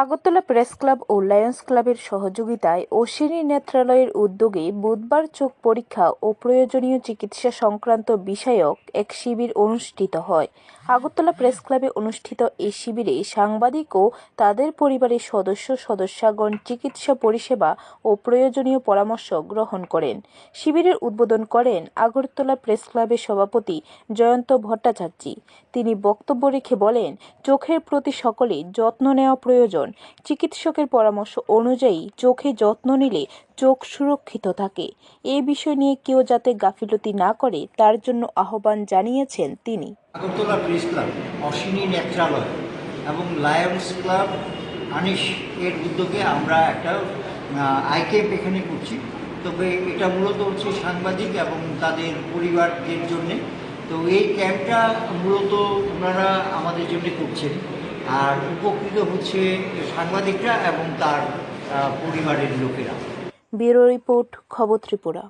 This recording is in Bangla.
আগরতলা প্রেস ক্লাব ও লায়ন্স ক্লাবের সহযোগিতায় অশ্বিনী নেত্রালয়ের উদ্যোগে বুধবার চোখ পরীক্ষা ও প্রয়োজনীয় চিকিৎসা সংক্রান্ত বিষয়ক এক শিবির অনুষ্ঠিত হয়। আগরতলা প্রেস ক্লাবে অনুষ্ঠিত এই শিবিরে সাংবাদিক ও তাদের পরিবারের সদস্য, সদস্যগণ চিকিৎসা পরিষেবা ও প্রয়োজনীয় পরামর্শ গ্রহণ করেন। শিবিরের উদ্বোধন করেন আগরতলা প্রেস ক্লাবের সভাপতি জয়ন্ত ভট্টাচার্য। তিনি বক্তব্য রেখে বলেন, চোখের প্রতি সকলে যত্ন নেওয়া প্রয়োজন। চিকিৎসকের পরামর্শ অনুযায়ী চোখে যত্ন নিলে চোখ সুরক্ষিত থাকে। এ বিষয় নিয়ে কেউ যাতে গাফিলতি না করে, তার জন্য আহ্বান জানিয়েছেন তিনি। আগরতলা প্রেস ক্লাব, অশ্বিনী এবং লায়ন্স ক্লাব আনিস এর উদ্যোগে আমরা একটা আই ক্যাম্প এখানে করছি। তবে এটা মূলত হচ্ছে সাংবাদিক এবং তাদের পরিবারদের জন্যে। তো এই ক্যাম্পটা মূলত ওনারা আমাদের জন্য করছেন। আর উপকৃত হচ্ছে সাংবাদিকরা এবং তার পরিবারের লোকেরা। ব্যুরো রিপোর্ট খবর ত্রিপুরা।